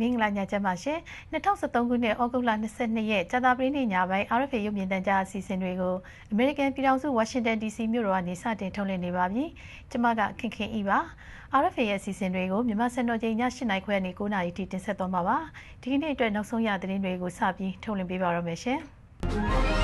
မင်္ဂလာညချမ်းပါရှင်2013ခုနှစ်ဩဂုတ်လ22ရက်ကြာသပတေးနေ့ညပိုင်း RFA ရုပ်မြင်သံကြားအစီအစဉ်တွေကို American ပြည်ထောင်စု Washington DC မြို့တော်ကနေစတင်ထုတ်လွှင့်နေပါပြီကျွန်မကခင်ခင်ဤပါ RFA ရဲ့အစီအစဉ်တွေကိုမြန်မာစံတော်ချိန်ည7:00နာရီခွဲကနေ9:00နာရီထိတင်ဆက်သွားမှာပါဒီကနေ့အတွက်နောက်ဆုံးရသတင်းတွေကိုစပြီးထုတ်လွှင့်ပေးပါရမယ်ရှင်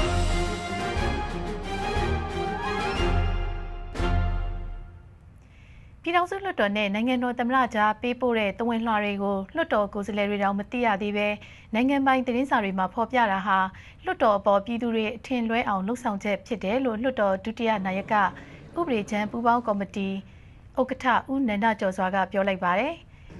ပြည်ထောင်စုလွှတ်တော်နဲ့နိုင်ငံတော်သမ္မတကြားပေးပို့တဲ့တဝင်လှတွေကိုလွှတ်တော်ကိုယ်စားလှယ်တွေတောင်မသိရသေးပဲနိုင်ငံပိုင်သတင်းစာတွေမှာဖော်ပြတာဟာလွှတ်တော်အပေါ်ပြည်သူတွေအထင်လွဲအောင်လှုံ့ဆော်ချက်ဖြစ်တယ်လို့လွှတ်တော်ဒုတိယနာယကဥပဒေချမ်းပူးပေါင်းကော်မတီဥက္ကဋ္ဌဦးနန္ဒကျော်စွာကပြောလိုက်ပါတယ်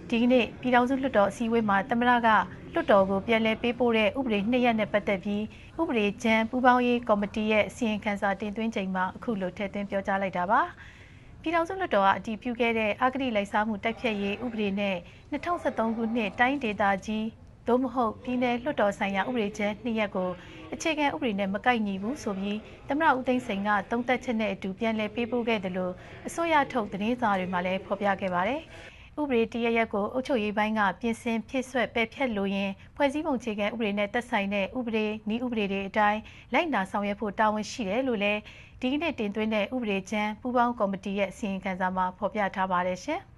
ဒီကနေ့ပြည်ထောင်စုလွှတ်တော်အစည်းအဝေးမှာသမ္မတကလွှတ်တော်ကိုပြန်လည်ပေးပို့တဲ့ဥပဒေနှစ်ရပ်နဲ့ပတ်သက်ပြီးဥပဒေချမ်းပူးပေါင်းရေးကော်မတီရဲ့အစီရင်ခံစာတင်သွင်းချိန်မှာအခုလိုထည့်သွင်းပြောကြားလိုက်တာပါ။ ပြည်ထောင်စုလွှတ်တော်ကအတည်ပြုခဲ့တဲ့အဂတိလိုက်စားမှုတိုက်ဖျက်ရေးဥပဒေနဲ့2013ခုနှစ်တိုင်းဒေသကြီးသို့မဟုတ်ပြည်내လွှတ်တော်ဆိုင်ရာဥပဒေချက်နှစ်ရပ်ကိုအခြေခံဥပဒေနဲ့မကိုက်ညီဘူးဆိုပြီးသမ္မတဦးသိန်းစိန်ကတုံ့တက်ချက်နဲ့အတူပြန်လည်ပေးပို့ခဲ့တယ်လို့အစိုးရထုတ်သတင်းစာတွေမှာလည်းဖော်ပြခဲ့ပါတယ်။ ဥပဒေတရရက်ကိုအုပ်ချုပ်ရေးပိုင်းကပြင်ဆင်ဖြစ်ဆွဲပယ်ဖျက်လို့ရင်ဖွဲ့စည်းပုံခြေခံဥပဒေနဲ့သက်ဆိုင်တဲ့ဥပဒေနည်းဥပဒေတွေအတိုင်းလိုက်နာဆောင်ရွက်ဖို့တာဝန်ရှိတယ်လို့လည်းဒီကနေ့တင်သွင်းတဲ့ဥပဒေချမ်းပူးပေါင်းကော်မတီရဲ့အစီရင်ခံစာမှာဖော်ပြထားပါတယ်ရှင်။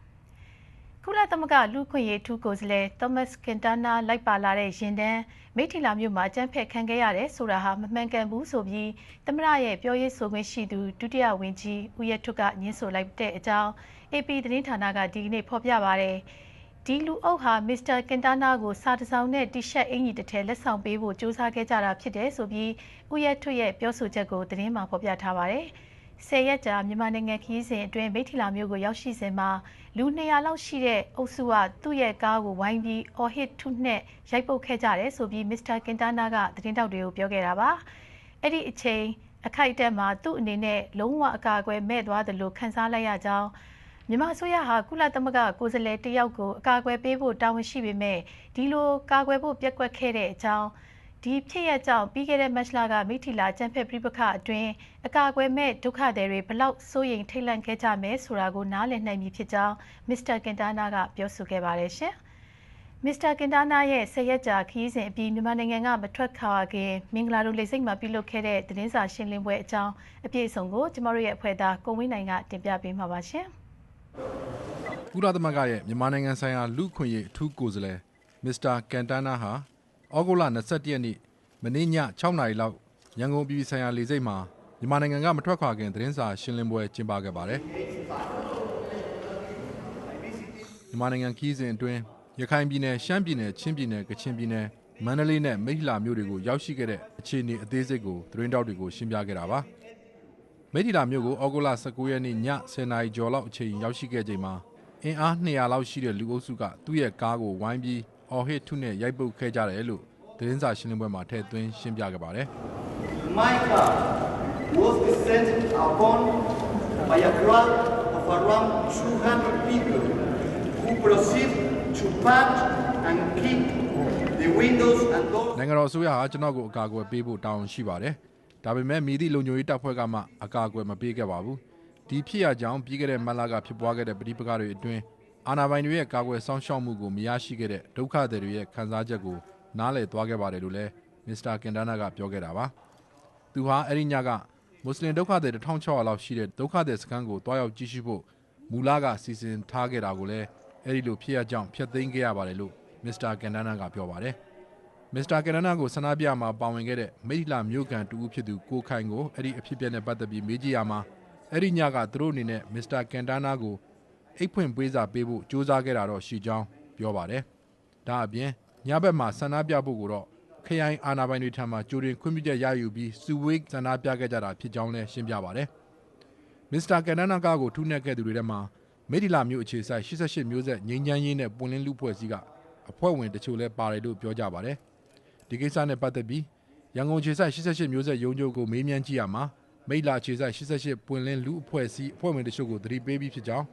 ကုလသမဂ္ဂလူခွင့်ရေးထူးကိုယ်စားလှယ်သောမတ်ကင်တာနာလိုက်ပါလာတဲ့ရင်တန်းမိထီလာမြို့မှာအကြမ်းဖက်ခံခဲ့ရတယ်ဆိုတာဟာမမှန်ကန်ဘူးဆိုပြီးသမရရဲ့ပြောရေးဆိုခွင့်ရှိသူဒုတိယဝန်ကြီးဦးရထွတ်ကညှင်းဆိုလိုက်တဲ့အကြောင်း AP သတင်းဌာနကဒီကနေ့ဖော်ပြပါရတယ်။ဒီလူအုပ်ဟာမစ္စတာကင်တာနာကိုစာတစောင်းနဲ့တီရှပ်အင်ကြီးတစ်ထည်လက်ဆောင်ပေးဖို့ကြိုးစားခဲ့ကြတာဖြစ်တယ်ဆိုပြီးဦးရဲထွတ်ရဲ့ပြောဆိုချက်ကိုသတင်းမှာဖော်ပြထားပါတယ်။ဆယ်ရက်ကြာမြန်မာနိုင်ငံခရီးစဉ်အတွင်းမိထီလာမျိုးကိုရောက်ရှိစဉ်မှာလူ200လောက်ရှိတဲ့အုပ်စုကသူ့ရဲ့ကားကိုဝိုင်းပြီးအော်ဟစ်ထုနဲ့ရိုက်ပုတ်ခဲ့ကြတယ်ဆိုပြီးမစ္စတာကင်တာနာကသတင်းတောက်တွေကိုပြောခဲ့တာပါ။အဲ့ဒီအချိန်အခိုက်အတန့်မှာသူ့အနေနဲ့လုံးဝအကာအကွယ်မဲ့သွားတယ်လို့ခန်းစားလိုက်ရကြောင်း မြန်မာအစိုးရဟာကုလသမဂ္ဂကိုယ်စားလှယ်တယောက်ကိုအကာအကွယ်ပေးဖို့တာဝန်ရှိပေမဲ့ဒီလိုကာကွယ်ဖို့ပြက်ကွက်ခဲ့တဲ့အကြောင်းဒီဖြစ်ရကြောင့်ပြီးခဲ့တဲ့မတ်လကမိထီလာကျန်းဖက်ပြပခအတွင်းအကာအကွယ်မဲ့ဒုက္ခသည်တွေဘလောက်စိုးရိမ်ထိတ်လန့်ခဲ့ကြမယ်ဆိုတာကိုနားလည်နိုင်ပြီဖြစ်ကြောင်းမစ္စတာကင်တာနာကပြောဆိုခဲ့ပါတယ်ရှင်မစ္စတာကင်တာနာရဲ့ဆက်ရက်ကြာခရီးစဉ်အပြီးမြန်မာနိုင်ငံကမထွက်ခွာခင်မင်္ဂလာတို့လိစိတ်မှာပြုလုပ်ခဲ့တဲ့သတင်းစာရှင်းလင်းပွဲအကြောင်းအပြည့်အစုံကိုကျမတို့ရဲ့အဖွဲ့သားကိုဝင်းနိုင်ကတင်ပြပေးမှာပါရှင်။ ကုလသမဂ္ဂရဲ့မြန်မာနိုင်ငံဆိုင်ရာလူခွင့်ရေးအထူးကိုယ်စားလှယ်မစ္စတာကန်တာနာဟာဩဂုတ်လ21ရက်နေ့မနေ့ည6နာရီလောက်ရန်ကုန်ပြည်ဆိုင်ရာလေဆိပ်မှာမြန်မာနိုင်ငံကမထွက်ခွာခင်သတင်းစာရှင်းလင်းပွဲကျင်းပခဲ့ပါတယ်မြန်မာနိုင်ငံခီးစဉ်အတွင်းရခိုင်ပြည်နယ်ရှမ်းပြည်နယ်ချင်းပြည်နယ်ကချင်ပြည်နယ်မန္တလေးနဲ့မိထလာမြို့တွေကိုရောက်ရှိခဲ့တဲ့အခြေအနေအသေးစိတ်ကိုသတင်းတောက်တွေကိုရှင်းပြခဲ့တာပါ။မိထီလာမြို့ကိုဩဂုတ်လ19ရက်နေ့ည10နာရီကျော်လောက်အချိန်ရောက်ရှိခဲ့ချိန်မှာ အင်အား200လောက်ရှိတဲ့လူအုပ်စုကသူ့ရဲ့ကားကိုဝိုင်းပြီးအော်ဟစ်ထုနဲ့ရိုက်ပုတ်ခဲ့ကြတယ်လို့သတင်းစာရှင်းလင်းပွဲမှာထည့်သွင်းရှင်းပြခဲ့ပါတယ်။ My car was descended upon by a crowd of around 200 people who proceed to punch and kick the windows and doors နိုင်ငံတော်အစိုးရဟာကျွန်တော်ကိုအကာအကွယ်ပေးဖို့တာဝန်ရှိပါတယ်။ဒါပေမဲ့မိသည့်လုံခြုံရေးတပ်ဖွဲ့ကမှအကာအကွယ်မပေးခဲ့ပါဘူး ဒီဖြစ်ရကြောင်းပြီးခဲ့တဲ့မတ်လကဖြစ်ပွားခဲ့တဲ့ပဋိပက္ခတွေအတွင်းအာဏာပိုင်တွေရဲ့ကာကွယ်စောင့်ရှောက်မှုကိုမရရှိခဲ့တဲ့ဒုက္ခသည်တွေရဲ့ခံစားချက်ကိုနားလည်သွားခဲ့ပါတယ်လို့လည်းမစ္စတာကင်ဒါနာကပြောခဲ့တာပါသူဟာအဲ့ဒီညကမွတ်စလင်ဒုက္ခသည်1600လောက်ရှိတဲ့ဒုက္ခသည်စခန်းကိုတွားရောက်ကြည့်ရှုဖို့မူလကစီစဉ်ထားခဲ့တာကိုလည်းအဲ့ဒီလိုဖြစ်ရကြောင်းဖျက်သိမ်းခဲ့ရပါတယ်လို့မစ္စတာကန်ဒါနာကပြောပါတယ်။မစ္စတာကယ်နနာကိုဆန္ဒပြမှာပါဝင်ခဲ့တဲ့မိထလာမြို့ကန်တူဦးဖြစ်သူကိုခိုင်ကိုအဲ့ဒီအဖြစ်ပြက်နဲ့ပတ်သက်ပြီးမေးကြည့်ရမှာ အဲ့ဒီညကသူတို့အနေနဲ့မစ္စတာကန်တာနာကိုအိတ်ဖွင့်ပေးစာပေးဖို့ကြိုးစားခဲ့တာတော့ရှိကြောင်းပြောပါတယ်။ဒါအပြင်ညဘက်မှာဆန္ဒပြဖို့ကိုတော့ခရိုင်အာဏာပိုင်တွေထံမှကြိုတင်ခွင့်ပြုချက်ရယူပြီးစုဝေးဆန္ဒပြခဲ့ကြတာဖြစ်ကြောင်းလည်းရှင်းပြပါတယ်။မစ္စတာကန်နာကာကိုထုနှက်ခဲ့သူတွေထဲမှာမိထလာမြို့အခြေစိုက်88မျိုးဆက်ငြိမ်းချမ်းရေးနဲ့ပွင့်လင်းလူဖွဲ့စည်းကအဖွဲ့ဝင်တချို့လည်းပါတယ်လို့ပြောကြပါတယ်။ဒီကိစ္စနဲ့ပတ်သက်ပြီးရန်ကုန်ခြေဆိုင်88မျိုးဆက်ရုံးချုပ်ကိုမေးမြန်းကြည့်ရမှာ မိလာခြေဆိုင်88ပွင့်လင်းလူအဖွဲ့အစည်းအဖွဲ့ဝင်တချို့ကိုသတိပေးပြီးဖြစ်ကြောင်း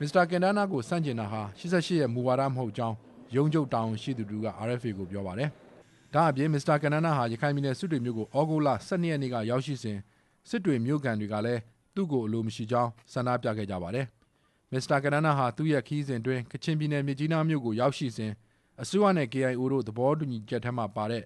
မစ္စတာကင်ဒါနာကိုစန့်ကျင်တာဟာ88ရဲ့မူဝါဒမဟုတ်ကြောင်းရုံးချုပ်တောင်ရှိသူတို့က RFA ကိုပြောပါတယ်။ဒါအပြင်မစ္စတာကင်ဒါနာဟာရခိုင်ပြည်နယ်စစ်တွေမြို့ကိုဩဂုတ်လ12ရက်နေ့ကရောက်ရှိစဉ်စစ်တွေမြို့ကန်တွေကလည်းသူ့ကိုအလိုမရှိကြောင်းဆန္ဒပြခဲ့ကြပါတယ်။မစ္စတာကင်ဒါနာဟာသူ့ရဲ့ခီးစဉ်တွင်ကချင်ပြည်နယ်မြစ်ကြီးနားမြို့ကိုရောက်ရှိစဉ်အစိုးရနဲ့ KIO တို့သဘောတူညီချက်ထက်မှပါတဲ့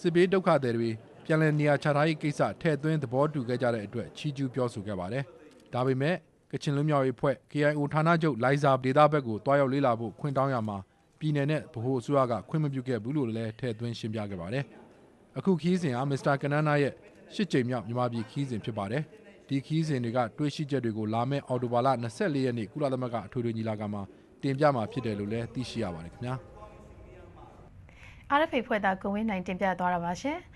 စစ်ဘေးဒုက္ခသည်တွေ ပြန်လည်နေရာချထားရေးကိစ္စထည့်သွင်းသဘောတူခဲ့ကြတဲ့အတွက်ချီးကျူးပြောဆိုခဲ့ပါတယ်။ဒါပေမဲ့ကချင်လူမျိုးရေးဖွဲ့ KIO ဌာနချုပ်လိုင်ဇာဒေသဘက်ကိုတွားရောက်လေ့လာဖို့ခွင့်တောင်းရမှာပြည်내နဲ့ဗဟိုအစိုးရကခွင့်မပြုခဲ့ဘူးလို့လည်းထည့်သွင်းရှင်းပြခဲ့ပါတယ်။အခုခီးစဉ်ဟာမစ္စတာကနန်းနာရဲ့ရှစ်ကြိမ်မြောက်မြန်မာပြည်ခီးစဉ်ဖြစ်ပါတယ်။ဒီခီးစဉ်တွေကတွေးရှိချက်တွေကိုလာမယ့်အော်တိုဘာလ24ရက်နေ့ကုလသမဂ္ဂအထွေထွေညီလာခံမှာတင်ပြမှာဖြစ်တယ်လို့လည်းသိရှိရပါတယ်ခင်ဗျာ။ RFA ဖွဲ့သားကိုဝင်းနိုင်တင်ပြသွားတာပါရှင်။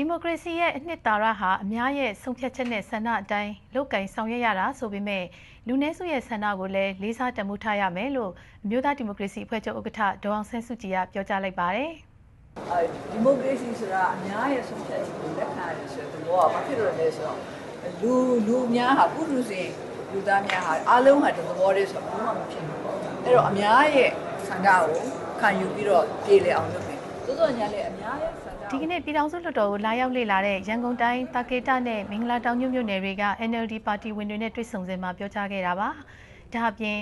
ဒီမိုကရေစီရဲ့အနှစ်သာရဟာအများရဲ့ဆုံးဖြတ်ချက်နဲ့ဆန္ဒအတိုင်းလုတ်ကင်ဆောင်ရွက်ရတာဆိုပေမဲ့လူနည်းစုရဲ့ဆန္ဒကိုလည်းလေးစားတမှုထားရမယ်လို့အမျိုးသားဒီမိုကရေစီအဖွဲ့ချုပ်ဥက္ကဋ္ဌဒေါအောင်ဆန်းစုကြည်ကပြောကြားလိုက်ပါတယ်။အဲဒီမိုကရေစီဆိုတာအများရဲ့ဆုံးဖြတ်ချက်ကိုလက်ခံရတယ်ဆိုတဲ့ဘောကဘာဖြစ်လို့လဲဆိုတော့လူလူများဟာပုလူစဉ်လူသားများဟာအားလုံးဟာဒီသဘောတည်းဆိုတော့ဘာမှမဖြစ်ဘူး။အဲ့တော့အများရဲ့ဆန္ဒကိုခံယူပြီးတော့ပြည်လေအောင်လုပ်မယ်။သို့တော်ညာလည်းအများရဲ့ ဒီကနေ့ပြည်ထောင်စုလွှတ်တော်ကိုလာရောက်လေ့လာတဲ့ရန်ကုန်တိုင်းတာကေတနဲ့မင်္ဂလာတောင်ညွန့်မြို့နယ်တွေက NLD ပါတီဝင်တွေနဲ့တွေ့ဆုံစဉ်မှာပြောကြားခဲ့တာပါ။ဒါအပြင်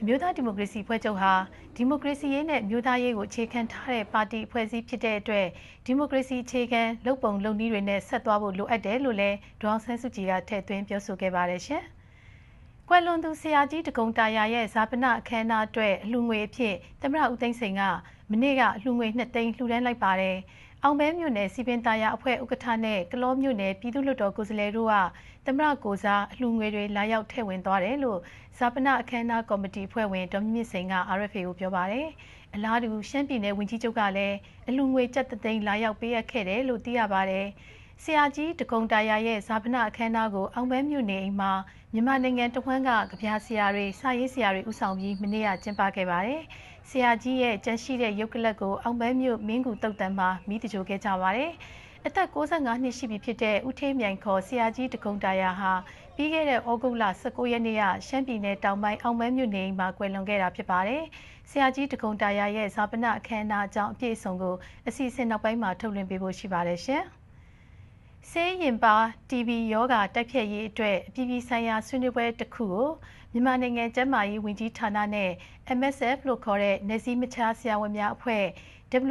အမျိုးသားဒီမိုကရေစီဖွဲ့ချုပ်ဟာဒီမိုကရေစီရေးနဲ့မျိုးသားရေးကိုအခြေခံထားတဲ့ပါတီအဖွဲ့အစည်းဖြစ်တဲ့အတွက်ဒီမိုကရေစီအခြေခံလုပ်ပုံလုပ်နည်းတွေနဲ့ဆက်သွားဖို့လိုအပ်တယ်လို့လည်းဒေါအောင်ဆန်းစုကြည်ကထည့်သွင်းပြောဆိုခဲ့ပါတယ်ရှင်။ကွယ်လွန်သူဆရာကြီးတကုံတာယာရဲ့ဇာပနအခမ်းအနားအတွက်အလှငွေအဖြစ်သမရဦးသိန်းစိန်ကမနေ့ကအလှငွေ2သိန်းလှူဒန်းလိုက်ပါတယ်။ အောင်မဲမြို့နယ်စီပင်တာယာအဖွဲ့ဥက္ကဋ္ဌနဲ့ကလောမြို့နယ်ပြည်သူ့လွှတ်တော်ကိုယ်စားလှယ်တို့ကသမရကိုစားအလှငွေတွေလာရောက်ထည့်ဝင်သွားတယ်လို့ဇာပနအခမ်းအနားကော်မတီအဖွဲ့ဝင်ဒေါ်မြင့်စိန်က RFA ကိုပြောပါတယ်။အလားတူရှမ်းပြည်နယ်ဝန်ကြီးချုပ်ကလည်းအလှငွေကျပ်သိန်းလာရောက်ပေးအပ်ခဲ့တယ်လို့သိရပါတယ်။ဆရာကြီးတကုံတာယာရဲ့ဇာပနအခမ်းအနားကိုအောင်မဲမြို့နယ်အိမ်မှာမြန်မာနိုင်ငံတဝန်းကကြပြဆရာတွေစာရေးဆရာတွေဥဆောင်ပြီးမနေ့ကကျင်းပခဲ့ပါတယ်။ ဆရာကြီးရဲ့ကျန်းရှိတဲ့ရုပ်ကလပ်ကိုအောင်ပန်းမြို့မင်းကူတုတ်တန်မှာမိတကြိုခဲ့ကြပါတယ်။အသက်65နှစ်ရှိပြီဖြစ်တဲ့ဦးထေးမြိုင်ခေါ်ဆရာကြီးတကုံတာယာဟာပြီးခဲ့တဲ့ဩဂုတ်လ19ရက်နေ့ကရှမ်းပြည်နယ်တောင်ပိုင်းအောင်ပန်းမြို့နေမှာကွယ်လွန်ခဲ့တာဖြစ်ပါတယ်။ဆရာကြီးတကုံတာယာရဲ့ဇာပနအခမ်းအနားအကြောင်းအပြည့်အစုံကိုအစီအစဉ်နောက်ပိုင်းမှာထုတ်လွှင့်ပေးဖို့ရှိပါတယ်ရှင်။ ဆေးရင်ပါ TB ယောဂတိုက်ဖြတ်ရေးအတွက်အပြည်ပြည်ဆိုင်ရာဆွေးနွေးပွဲတစ်ခုကိုမြန်မာနိုင်ငံကျန်းမာရေးဝန်ကြီးဌာနနဲ့ MSF လို့ခေါ်တဲ့နေစည်းမခြားဆရာဝန်များအဖွဲ့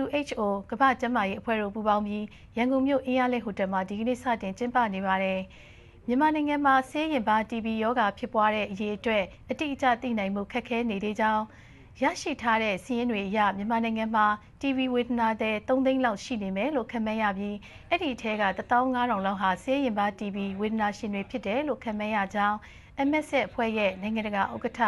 WHO ကမ္ဘာ့ကျန်းမာရေးအဖွဲ့တို့ပူးပေါင်းပြီးရန်ကုန်မြို့အင်းရလိဟိုတယ်မှာဒီကနေ့စတင်ကျင်းပနေပါတယ်။မြန်မာနိုင်ငံမှာဆေးရင်ပါ TB ရောဂါဖြစ်ပွားတဲ့အရေးအတွက်အတိအကျသိနိုင်မှုခက်ခဲနေသေးကြောင်း ရရှိထားတဲ့စီးရင်တွေအရမြန်မာနိုင်ငံမှာ TB ဝေဒနာတဲ့3သိန်းလောက်ရှိနေမယ်လို့ခန့်မှန်းရပြီးအဲ့ဒီထဲက15000လောက်ဟာဆေးရင်ပါ TB ဝေဒနာရှင်တွေဖြစ်တယ်လို့ခန့်မှန်းရကြောင်း MS အဖွဲ့ရဲ့နိုင်ငံတကာဥက္ကဋ္ဌ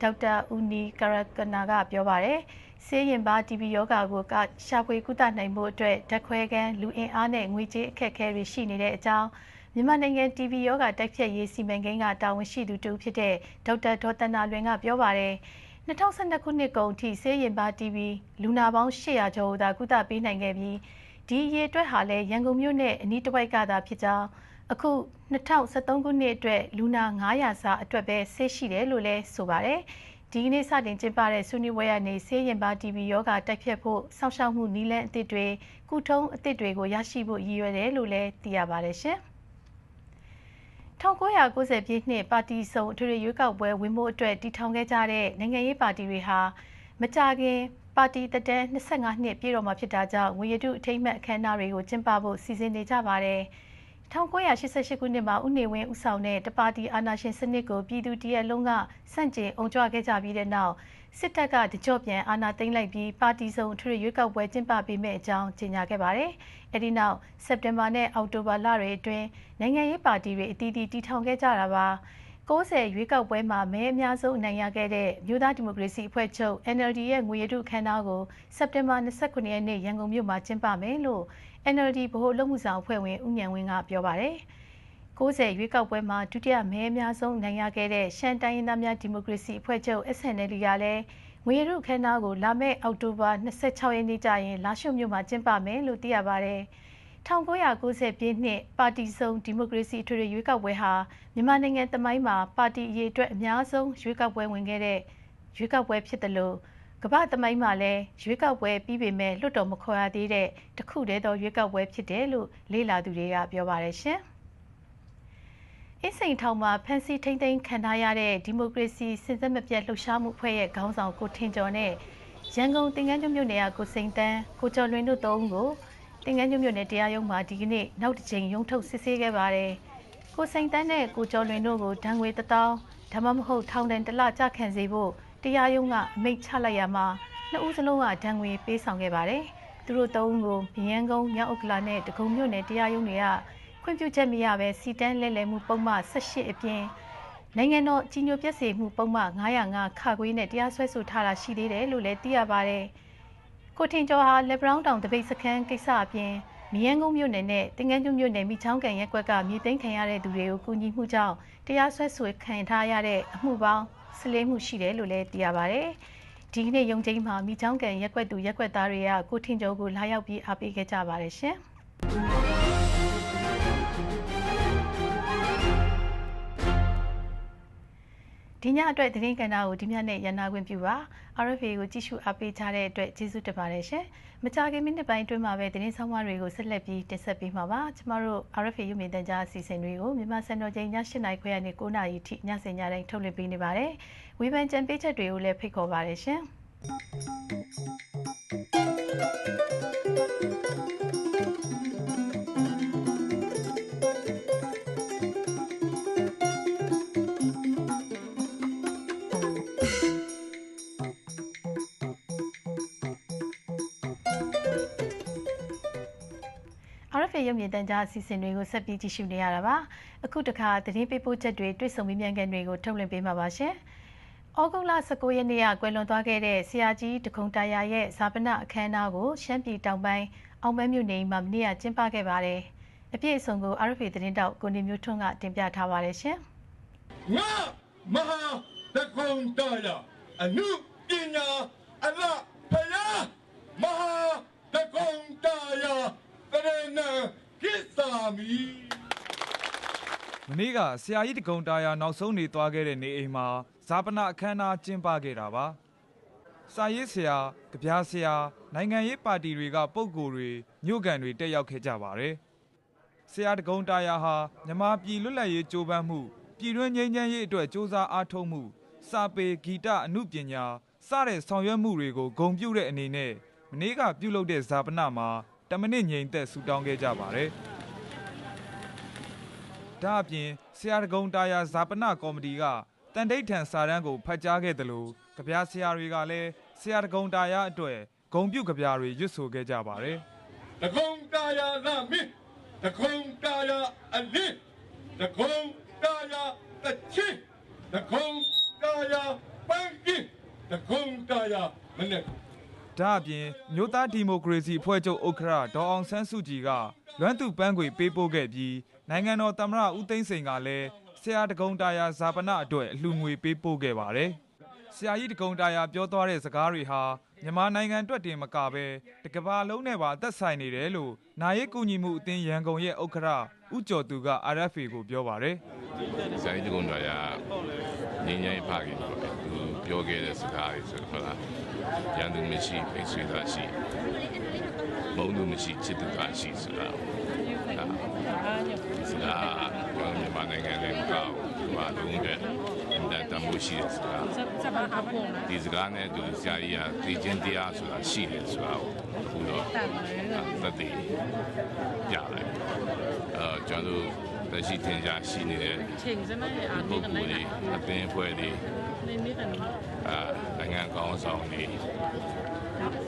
ဒေါက်တာဦးနီကာရကနာကပြောပါတယ်ဆေးရင်ပါ TB ယောဂါကိုကရှာဖွေကုသနိုင်မှုအတွက်ဓာတ်ခွဲခန်းလူအင်အားနဲ့ငွေကြေးအခက်အခဲတွေရှိနေတဲ့အကြောင်းမြန်မာနိုင်ငံ TB ယောဂါတိုက်ဖြတ်ရေးစီမံကိန်းကတာဝန်ရှိသူတူဖြစ်တဲ့ဒေါက်တာဒေါ်တနာလွင်ကပြောပါတယ် 2012ခုနှစ်ကုန်ထိဆေးရင်ပါ TB လူနာပေါင်း800ကျော်သာကုသပေးနိုင်ခဲ့ပြီးဒီအရေးအတွက်ဟာလည်းရန်ကုန်မြို့နဲ့အနီးတစ်ဝိုက်ကသာဖြစ်ကြောင်းအခု2013ခုနှစ်အတွက်လူနာ900စာအတွက်ပဲဆေးရှိတယ်လို့လည်းဆိုပါတယ်။ဒီကနေ့စတင်ကျင်းပတဲ့ဆွေးနွေးပွဲကနေဆေးရင်ပါ TB ယောဂတိုက်ဖြတ်ဖို့စောင့်ရှောက်မှုနည်းလမ်းအသစ်တွေကုထုံးအသစ်တွေကိုရရှိဖို့ရည်ရွယ်တယ်လို့လည်းသိရပါတယ်ရှင်။ 1990ပြည့်နှစ်ပါတီစုံအထွေထွေရွေးကောက်ပွဲဝင်ဖို့အတွက်တည်ထောင်ခဲ့ကြတဲ့နိုင်ငံရေးပါတီတွေဟာမကြခင်ပါတီတတန်း25နှစ်ပြည့်တော်မှာဖြစ်တာကြောင့်ငွေရတုအထိမ်းအမှတ်အခမ်းအနားတွေကိုကျင်းပဖို့စီစဉ်နေကြပါတယ်။1988ခုနှစ်မှာဦးနေဝင်းဦးဆောင်တဲ့တပါတီအာဏာရှင်စနစ်ကိုပြည်သူတရက်လုံးကစန့်ကျင်အုံကြွခဲ့ကြပြီးတဲ့နောက် စစ်တပ်ကတကြော့ပြန်အာဏာသိမ်းလိုက်ပြီးပါတီစုံအထွေရွေးကောက်ပွဲကျင်းပပေးမယ့်အကြောင်းကြေညာခဲ့ပါတယ်။အဲဒီနောက်စက်တင်ဘာနဲ့အောက်တိုဘာလတွေအတွင်းနိုင်ငံရေးပါတီတွေအသီးသီးတည်ထောင်ခဲ့ကြတာပါ။60ရွေးကောက်ပွဲမှာမဲအများဆုံးအနိုင်ရခဲ့တဲ့မြို့သားဒီမိုကရေစီအဖွဲ့ချုပ် NLD ရဲ့ငွေရတုခမ်းနားကိုစက်တင်ဘာ29ရက်နေ့ရန်ကုန်မြို့မှာကျင်းပမယ်လို့ NLD ဗဟိုလုံမှုဆောင်အဖွဲ့ဝင်ဦးညံဝင်းကပြောပါတယ်။ 60ရွေးကောက်ပွဲမှာဒုတိယမဲအများဆုံးနိုင်ရခဲ့တဲ့ရှမ်းတိုင်းရင်းသားများဒီမိုကရေစီအဖွဲ့ချုပ် SNL ကလည်းငွေရုခန်းသားကိုလာမယ့်အောက်တိုဘာ26ရက်နေ့ကျရင်လာရှုမြို့မှာကျင်းပမယ်လို့သိရပါတယ်။1990ပြည့်နှစ်ပါတီစုံဒီမိုကရေစီထွေထွေရွေးကောက်ပွဲဟာမြန်မာနိုင်ငံတမိုင်းမှာပါတီအရေးအတွက်အများဆုံးရွေးကောက်ပွဲဝင်ခဲ့တဲ့ရွေးကောက်ပွဲဖြစ်တယ်လို့ကမ္ဘာသမိုင်းမှာလည်းရွေးကောက်ပွဲပြီးပေမဲ့လွတ်တော်မခေါ်ရသေးတဲ့တခုတည်းသောရွေးကောက်ပွဲဖြစ်တယ်လို့လေ့လာသူတွေကပြောပါတယ်ရှင်။ အင်းစိန်ထောင်မှာဖန်စီထိမ့်သိမ်းခံထားရတဲ့ဒီမိုကရေစီစင်စက်မပြတ်လှုပ်ရှားမှုဖွဲ့ရဲ့ခေါင်းဆောင်ကိုထင်ကျော်နဲ့ရန်ကုန်တင်ကန်းကျွန်းမြို့နယ်ကကိုစိန်တန်းကိုကျော်လွင်တို့သုံးဦးကိုတင်ကန်းကျွန်းမြို့နယ်တရားရုံးမှာဒီကနေ့နောက်တစ်ကြိမ်ရုံးထုတ်စစ်ဆေးခဲ့ပါတယ်။ကိုစိန်တန်းနဲ့ကိုကျော်လွင်တို့ကိုဒဏ်ငွေတစ်တောင်းဒါမှမဟုတ်ထောင်ဒဏ်တစ်လကြခံစေဖို့တရားရုံးကအမိန့်ချလိုက်ရမှာနှစ်ဦးစလုံးကဒဏ်ငွေပေးဆောင်ခဲ့ပါတယ်။သူတို့သုံးဦးကိုမြရန်ကုန်မြောက်ဥက္ကလာနဲ့ဒဂုံမြို့နယ်တရားရုံးတွေက ခွင့်ပြုချက်မရဘဲစီတန်းလဲလှယ်မှုပုံမှန်18အပြင်နိုင်ငံတော်ကြီးညိုပြည့်စေမှုပုံမှန်905ခါခွေးနဲ့တရားစွဲဆိုထားတာရှိသေးတယ်လို့လည်းသိရပါတယ်။ကိုထင်ကျော်ဟာလက်ဘရောင်းတောင်တပိတ်စခန်းကိစ္စအပြင်မြင်းကုန်းမြို့နယ်နဲ့တင်ငန်းကျွန်းမြို့နယ်မိချောင်းကန်ရက်ကွက်ကမြေသိမ်းခံရတဲ့သူတွေကိုကူညီမှုကြောင့်တရားစွဲဆိုခံထားရတဲ့အမှုပေါင်း၁၄မှုရှိတယ်လို့လည်းသိရပါတယ်။ဒီကနေ့ရုံချင်းမှာမိချောင်းကန်ရက်ကွက်သူရက်ကွက်သားတွေကကိုထင်ကျော်ကိုလာရောက်ပြီးအားပေးခဲ့ကြပါတယ်ရှင်။ ဒီညအတွက်သတင်းကဏ္ဍကိုဒီညနဲ့ရန်နာခွင့်ပြုပါ RFA ကိုကြည့်ရှုအားပေးကြတဲ့အတွက်ကျေးဇူးတင်ပါတယ်ရှင်။မကြာခင်မိနစ်ပိုင်းအတွင်းမှာပဲသတင်းဆောင်မတွေကိုဆက်လက်ပြီးတင်ဆက်ပေးမှာပါ။ကျမတို့ RFA ရုပ်မြင်သံကြားအစီအစဉ်တွေကိုမြန်မာစံတော်ချိန်ည7:00နာရီခွဲကနေ9:00နာရီထိညစဉ်ညတိုင်းထုတ်လွှင့်ပေးနေပါတယ်။ဝေဖန်ကြံပေးချက်တွေကိုလည်းဖိတ်ခေါ်ပါတယ်ရှင်။အာ ရဖေရုံမြင့်တန်ကြားအစီအစဉ်တွေကိုဆက်ပြီးကြည့်ရှုနေရတာပါအခုတခါသတင်းပေးပို့ချက်တွေတွေ့ဆုံမေးမြန်းခန်းတွေကိုထုတ်လွှင့်ပေးမှာပါရှင်ဩဂုတ်လ19ရက်နေ့ကကွယ်လွန်သွားခဲ့တဲ့ဆရာကြီးတခုံတာယာရဲ့ဇာပနအခမ်းအနားကိုရှမ်းပြည်တောင်ပိုင်းအောင်မဲမြို့နယ်မှာမနေ့ကကျင်းပခဲ့ပါတယ်အပြည့်အစုံကိုအာရဖေသတင်းတောက်ကိုနေမျိုးထွန်းကတင်ပြထားပါတယ်ရှင်ငါမဟာတကုံတရာအနုပညာအလဖယားမဟာတကုံတရာ တရဏကိသာမီမနေ့ကဆရာကြီးတကုံတာယာနောက်ဆုံးနေသွားခဲ့တဲ့နေအိမ်မှာဇာပနာအခမ်းအနားကျင်းပခဲ့တာပါစာရေးဆရာကြပြားဆရာနိုင်ငံရေးပါတီတွေကပုံကိုယ်တွေမြို့ကန်တွေတက်ရောက်ခဲ့ကြပါတယ်ဆရာတကုံတာယာဟာမြမပြည်လွတ်လပ်ရေးကြိုးပမ်းမှုပြည်တွင်းငြိမ်းချမ်းရေးအတွက်စ조사အားထုတ်မှုစာပေဂီတအမှုပညာစတဲ့ဆောင်ရွက်မှုတွေကိုဂုဏ်ပြုတဲ့အနေနဲ့မနေ့ကပြုလုပ်တဲ့ဇာပနာမှာ တမနစ်ငြိမ်သက်ဆူတောင်းခဲ့ကြပါတယ်ဒါအပြင်ဆရာတကုံတာယာဇာပနကော်မတီကတန်တိတ်ထန်စာတန်းကိုဖတ်ကြားခဲ့တယ်လို့ကြပြဆရာတွေကလည်းဆရာတကုံတာယာအတွက်ဂုံပြုတ်ကြပြတွေရွတ်ဆိုခဲ့ကြပါတယ်တကုံတရာလမင်းတကုံတရာအလင်းတကုံတရာတချင်းတကုံတရာပန်းကင်းတကုံတရာမနဲ့ ဒါအပြင်မြို့သားဒီမိုကရေစီအဖွဲ့ချုပ်ဥက္ကဋ္ဌဒေါ်အောင်ဆန်းစုကြည်ကလွမ်းသူပန်းခွေပေးပို့ခဲ့ပြီးနိုင်ငံတော်သမ္မတဦးသိန်းစိန်ကလည်းဆရာတကုံတာယာဇာပနအတွက်အလှူငွေပေးပို့ခဲ့ပါတယ်ဆရာကြီးတကုံတာယာပြောသွားတဲ့စကားတွေဟာမြန်မာနိုင်ငံအတွက်တင်မကပဲတကဘာလုံးနဲ့ပါအသက်ဆိုင်နေတယ်လို့နာယစ်ကူညီမှုအသင်းရန်ကုန်ရဲ့ဥက္ကဋ္ဌဦးကျော်သူက RFA ကိုပြောပါတယ်ဇာတိကုန်းတော်ရငင်းငိုင်းဖခင်ပေါ့လေသူ ပြောခဲ့တဲ့စကားတွေဆိုတော့ဟုတ်လားရန်သူမရှိဖိတ်ဆွေးတာရှိမုန်းသူမရှိချစ်သူတာရှိဆိုတာဒါဒီစကားကျွန်တော်မြန်မာနိုင်ငံလေးမကောက်ဘူးဘာလုံးတဲ့ဒါတမိုးရှိတဲ့စကားဒီစကားနဲ့သူဆရာကြီးကသိချင်းတရားဆိုတာရှိတယ်ဆိုတာကိုအခုတော့သက်သေကြတယ်အဲကျွန်တော်တို့လက်ရှိတင်ကြရှိနေတဲ့ချိန်စမ်းရဲ့အာပုမေဂ္ကဂိုလ်နိုတွေင်အသင်းအဖွဲ့တွေနေနေတာနော် အာနိုင်ငံကောင်းဆောင်တွေ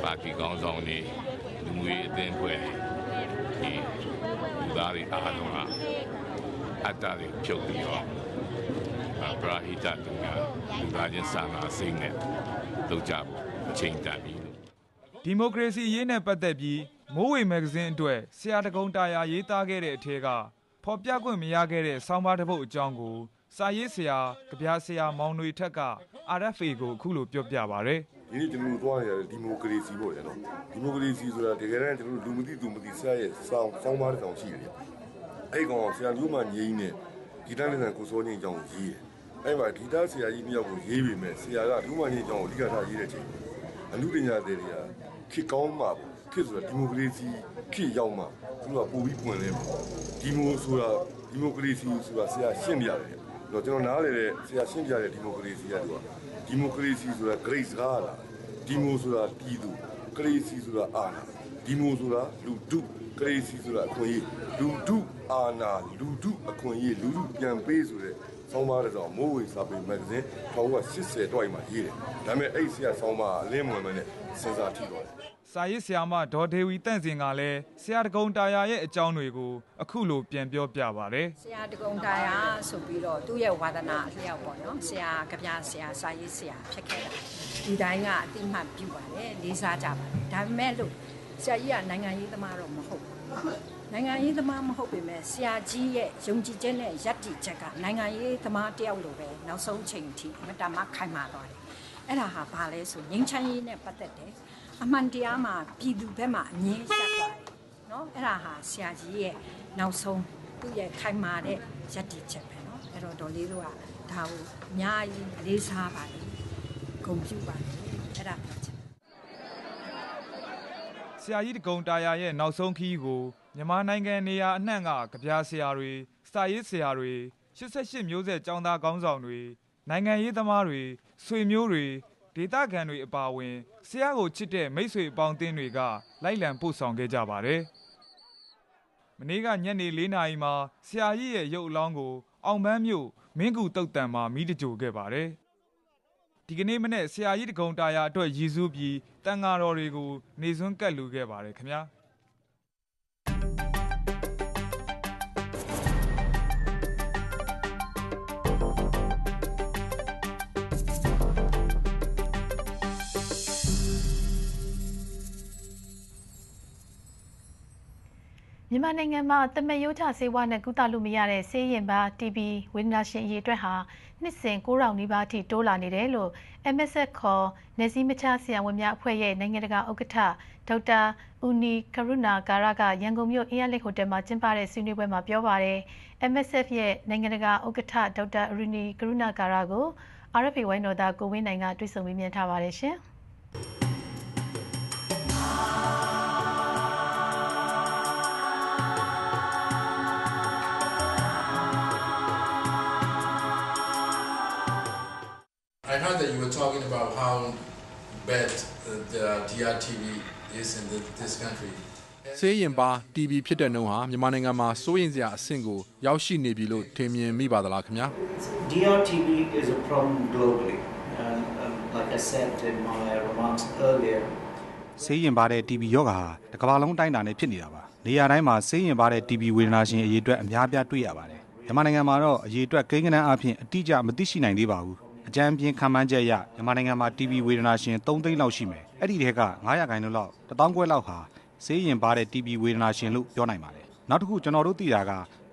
ပါတီကောင်းဆောင်တွေလူငွေအသင်းအဖွဲ့တွေဒီလူသားတွေအားလုံးကအတ္တတွေဖြုတ်ပြီးတော့အပရာဟိတတူကလူသားချင်းစာနာစိတ်နဲ့လုပ်ကြဖို့အချိန်တန်ပြီလို့ဒီမိုကရေစီရေးနဲ့ပတ်သက်ပြီးမိုးဝေမဂ္ဂဇင်းအတွက်ဆရာတကုံတာယာရေးသားခဲ့တဲ့အထက်ကဖော်ပြခွင့်မရခဲ့တဲ့ဆောင်းပါးတစ်ပုဒ်အကြောင်းကို စာရေးဆရာကြပြဆရာမောင်တွေထက်က RFA ကိုအခုလိုပြောပြပါဗျာဒီနေ့ကျွန်တော်တို့သွားရတဲ့ဒီမိုကရေစီပေါ့ရနော်ဒီမိုကရေစီဆိုတာတကယ်တမ်းကျွန်တော်တို့လူမသိသူမသိဆရာရဲ့စောင်းစောင်းပါးတစ်ကောင်ရှိတယ်အဲ့ကောင်ဆရာမျိုးမှငြိမ်းနေဂီတလက်ဆန်ကိုစောချင်းအကြောင်းကိုရေးတယ်အဲ့မှာဂီတဆရာကြီးမြောက်ကိုရေးပေမဲ့ဆရာကလူမှငြိမ်းအကြောင်းကိုအဓိကထားရေးတဲ့ချိန်အမှုပညာတွေတွေကခေတ်ကောင်းမှာခေတ်ဆိုတာဒီမိုကရေစီခေတ်ရောက်မှာသူကပို့ပြီးပွင့်လဲမှာဒီမိုဆိုတာဒီမိုကရေစီဆိုတာဆရာရှင်းပြရတယ် တော့ကျွန်တော်နားလေတဲ့ဆရာရှင်းပြတဲ့ဒီမိုကရေစီကသူကဒီမိုကရေစီဆိုတာ great စကားလားဒီမိုဆိုတာပြည်သူကရေစီဆိုတာအာဏာဒီမိုဆိုတာလူတုကရေစီဆိုတာအခွင့်အရေးလူတုအာဏာလူတုအခွင့်အရေးလူတုပြန်ပေးဆိုတဲ့ ဆောင်းပါးတဲ့တော့မိုးဝေစာပေမဂ္ဂဇင်း1980တွိုက်မှာရေးတယ်ဒါပေမဲ့အဲ့ဆရာဆောင်းပါးအလင်းမွန်မနဲ့စဉ်းစားထိသွားတယ်စာရေးဆရာမဒေါ်ဒေဝီတန့်စင်ကလည်းဆရာတကုံတာယာရဲ့အကြောင်းတွေကိုအခုလိုပြန်ပြောပြပါတယ်ဆရာတကုံတာယာဆိုပြီးတော့သူ့ရဲ့ဝါသနာအလျောက်ပေါ့နော်ဆရာကြပြဆရာစာရေးဆရာဖြစ်ခဲ့တာဒီတိုင်းကအတိအမှတ်ပြုပါတယ်လေးစားကြပါတယ်ဒါပေမဲ့လို့ဆရာကြီးကနိုင်ငံရေးသမားတော့မဟုတ်ဘူး နိုင်ငံရေးသမားမဟုတ်ပေမဲ့ဆရာကြီးရဲ့ယုံကြည်ချက်နဲ့ယက်တီချက်ကနိုင်ငံရေးသမားတယောက်လိုပဲနောက်ဆုံးချိန်ထိမတမခိုင်မာသွားတယ်။အဲ့ဒါဟာဘာလဲဆိုငင်းချမ်းရေးနဲ့ပတ်သက်တယ်။အမှန်တရားမှာပြည်သူဘက်မှာအမြင်ရက်သွားတယ်။နော်အဲ့ဒါဟာဆရာကြီးရဲ့နောက်ဆုံးသူ့ရဲ့ခိုင်မာတဲ့ယက်တီချက်ပဲနော်။အဲ့တော့ဒေါ်လေးတို့ကဒါကိုအများကြီးလေးစားပါလိမ့်။ဂုဏ်ပြုပါလိမ့်။အဲ့ဒါပြောချင်တယ်။ဆရာကြီးတကုံတာယာရဲ့နောက်ဆုံးခီးကို မြန်မာနိုင်ငံနေရာအနှံ့ကကြပြဆရာတွေစာရေးဆရာတွေ88မျိုးဆက်ចောင်းသားကောင်းဆောင်တွေနိုင်ငံရေးသမားတွေဆွေမျိုးတွေဒေသခံတွေအပါအဝင်ဆရာကိုချစ်တဲ့မိတ်ဆွေအပေါင်းအသင်းတွေကလိုက်လံပို့ဆောင်ခဲ့ကြပါတယ်မနေ့ကညနေ၄နာရီမှာဆရာကြီးရဲ့ရုပ်အလောင်းကို အောင်ပန်းမြို့မင်းကူတုတ်တန်မှာမိတကြိုခဲ့ပါတယ်ဒီကနေ့မနေ့ဆရာကြီးတကုံတာယာအတွက်ရည်စူးပြီးတန်ဃာတော်တွေကို နေစွန်းကတ်လူခဲ့ပါတယ်ခင်ဗျာ မြန်မာနိုင်ငံမှာတမယိုးချဆေးဝါးနဲ့ကုသလို့မရတဲ့ဆေးရင်ပါ TB ဝေဒနာရှင်အရေးအတွက်ဟာနှစ်စဉ်900နီးပါးထိတိုးလာနေတယ်လို့ MSF ခေါ်နေစည်းမချဆရာဝန်များအဖွဲ့ရဲ့နိုင်ငံတကာဥက္ကဋ္ဌဒေါက်တာဦးနီကရုဏာကာရကရန်ကုန်မြို့အင်းရလိတ်ဟိုတယ်မှာကျင်းပတဲ့ဆွေးနွေးပွဲမှာပြောပါတယ် MSF ရဲ့နိုင်ငံတကာဥက္ကဋ္ဌဒေါက်တာအရူနီကရုဏာကာရကို RFA ဝိုင်းတော်သားကိုဝင်းနိုင်ကတွေ့ဆုံမေးမြန်းထားပါတယ်ရှင်။ I heard that you were talking about how bad uh, the DRTB is in the, this country. ဆေးရင်ပါ TB ဖြစ်တဲ့နှုန်းဟာမြန်မာနိုင်ငံမှာစိုးရိမ်စရာအဆင့်ကိုရောက်ရှိနေပြီလို့ထင်မြင်မိပါသလားခင်ဗျာ DRTB is a problem globally. And um, like I said in my remarks earlier, ဆေးရင်ပါတဲ့ TB ရောဂါဟာတစ်ကမ္ဘာလုံးတိုင်းတာနဲ့ဖြစ်နေတာပါနေရာတိုင်းမှာဆေးရင်ပါတဲ့ TB ဝေဒနာရှင်အရေးအတွက်အများပြားတွေ့ရပါတယ်မြန်မာနိုင်ငံမှာတော့အရေးအတွက်ကိန်းဂဏန်းအဖြစ်အတိအကျမသိရှိနိုင်သေးပါဘူး အကြမ်းပြင်းခံမှန်းချက်အရမြန်မာနိုင်ငံမှာ TB ဝေဒနာရှင်3သိန်းလောက်ရှိမယ်အဲ့ဒီထဲက900ခိုင်နှုန်းလောက်1000ခွဲလောက်ဟာဆေးရင်ပါတဲ့ TB ဝေဒနာရှင်လို့ပြောနိုင်ပါတယ်နောက်တစ်ခုကျွန်တော်တို့သိတာက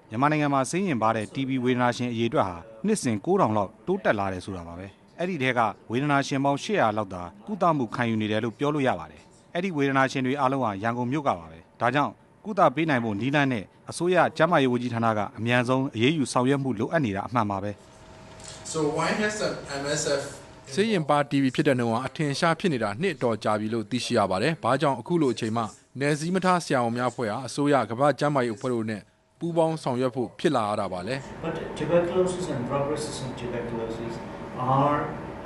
မြန်မာနိုင်ငံမှာဆေးရင်ပါတဲ့ TB ဝေဒနာရှင်အရေးအတွက်ဟာနှစ်စဉ်9000လောက်တိုးတက်လာတယ်ဆိုတာပါပဲအဲ့ဒီထဲကဝေဒနာရှင်ပေါင်း800လောက်သာကုသမှုခံယူနေတယ်လို့ပြောလို့ရပါတယ်အဲ့ဒီဝေဒနာရှင်တွေအားလုံးဟာရန်ကုန်မြို့ကပါပဲဒါကြောင့်ကုသပေးနိုင်ဖို့နီးလန်းနဲ့အစိုးရကျန်းမာရေးဝန်ကြီးဌာနကအမြန်ဆုံးအရေးယူဆောင်ရွက်မှုလိုအပ်နေတာအမှန်ပါပဲ So why has the MSF ဆေးရင်ပါ TB ဖြစ်တဲ့နှုန်းဟာအထင်ရှားဖြစ်နေတာနှစ်တော်ကြာပြီလို့သိရှိရပါတယ်။ဘာကြောင့်အခုလိုအချိန်မှနယ်စည်းမထားဆရာဝန်များအဖွဲ့ဟာအစိုးရကမ္ဘာ့ကျန်းမာရေးအဖွဲ့တို့နဲ့ပူးပေါင်းဆောင်ရွက်ဖို့ဖြစ်လာရတာပါလေ but tuberculosis and drug-resistant tuberculosis are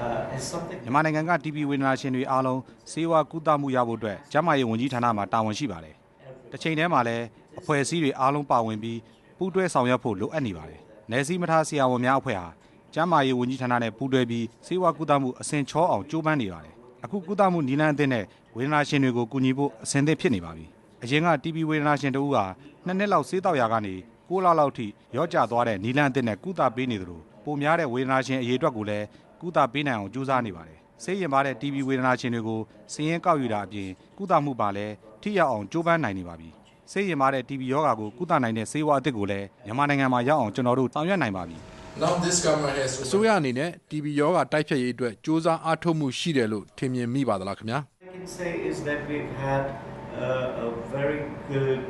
uh, is something မြန်မာနိုင်ငံက TB ဝေဒနာရှင်တွေအားလုံးဆေးဝါးကုသမှုရဖို့အတွက်ကျန်းမာရေးဝန်ကြီးဌာနမှာတာဝန်ရှိပါတယ်။တစ်ချိန်တည်းမှာလည်းအဖွဲ့အစည်းတွေအားလုံးပါဝင်ပြီးပူးတွဲဆောင်ရွက်ဖို့လိုအပ်နေပါတယ်။နယ်စည်းမထားဆရာဝန်များအဖွဲ့ဟာ ကျန်းမာရေးဝန်ကြီးဌာနနဲ့ပူးတွဲပြီးဆေးဝါးကုသမှုအဆင့်ချောအောင်ကြိုးပမ်းနေပါတယ်။အခုကုသမှုနီလန်းအသင်းနဲ့ဝေဒနာရှင်တွေကိုကူညီဖို့အဆင်သင့်ဖြစ်နေပါပြီ။အရင်က TB ဝေဒနာရှင်တို့ကနှစ်နှစ်လောက်ဆေးတောက်ရာကနေ6လလောက်ထိရော့ကျသွားတဲ့နီလန်းအသင်းနဲ့ကုသပေးနေသလိုပိုများတဲ့ဝေဒနာရှင်အရေးအတွက်ကိုလည်းကုသပေးနိုင်အောင်ကြိုးစားနေပါတယ်။ဆေးရင်ပါတဲ့ TB ဝေဒနာရှင်တွေကိုစည်ရင်ကောက်ယူတာအပြင်ကုသမှုပါလည်းထိရောက်အောင်ကြိုးပမ်းနိုင်နေပါပြီ။ဆေးရင်ပါတဲ့ TB ရောဂါကိုကုသနိုင်တဲ့ဆေးဝါးအသစ်ကိုလည်းမြန်မာနိုင်ငံမှာရောက်အောင်ကျွန်တော်တို့ဆောင်ရွက်နိုင်ပါပြီ။ now this government has အစိုးရအနေနဲ့ TB ရောဂါတိုက်ဖျက်ရေးအတွက်စ조사အားထုတ်မှုရှိတယ်လို့ထင်မြင်မိပါသလားခင်ဗျာ I can say is that we've had uh, a very good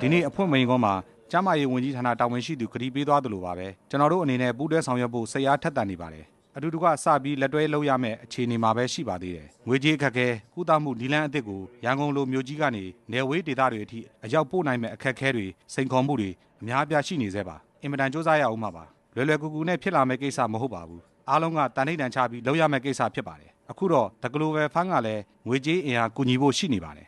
ဒီနေ့အဖွင့်မိန်ကောမှာကျန်းမာရေးဝန်ကြီးဌာနတာဝန်ရှိသူကတိပေးသွားသလိုပါပဲကျွန်တော်တို့အနေနဲ့ပူးတွဲဆောင်ရွက်ဖို့စိတ်အားထက်သန်နေပါတယ်အတူတကွစပြီးလက်တွဲလုပ်ရမယ့်အခြေအနေမှာပဲရှိပါသေးတယ်ငွေကြေးအခက်အခဲကုသမှုနီလန်းအသစ်ကိုရန်ကုန်လိုမြို့ကြီးကနေနယ်ဝေးဒေသတွေအထိအရောက်ပို့နိုင်မယ့်အခက်အခဲတွေစိန်ခေါ်မှုတွေအများအပြားရှိနေသေးပါအင်မတန်စူးစမ်းရအောင်မှာပါ လွယ်လွယ်ကူကူနဲ့ဖြစ်လာမယ့်ကိစ္စမဟုတ်ပါဘူးအားလုံးကတန်ဋိဌာန်ချပြီးလုပ်ရမယ့်ကိစ္စဖြစ်ပါတယ်အခုတော့ The Global Fund ကလည်းငွေကြေးအင်အားကူညီဖို့ရှိနေပါတယ်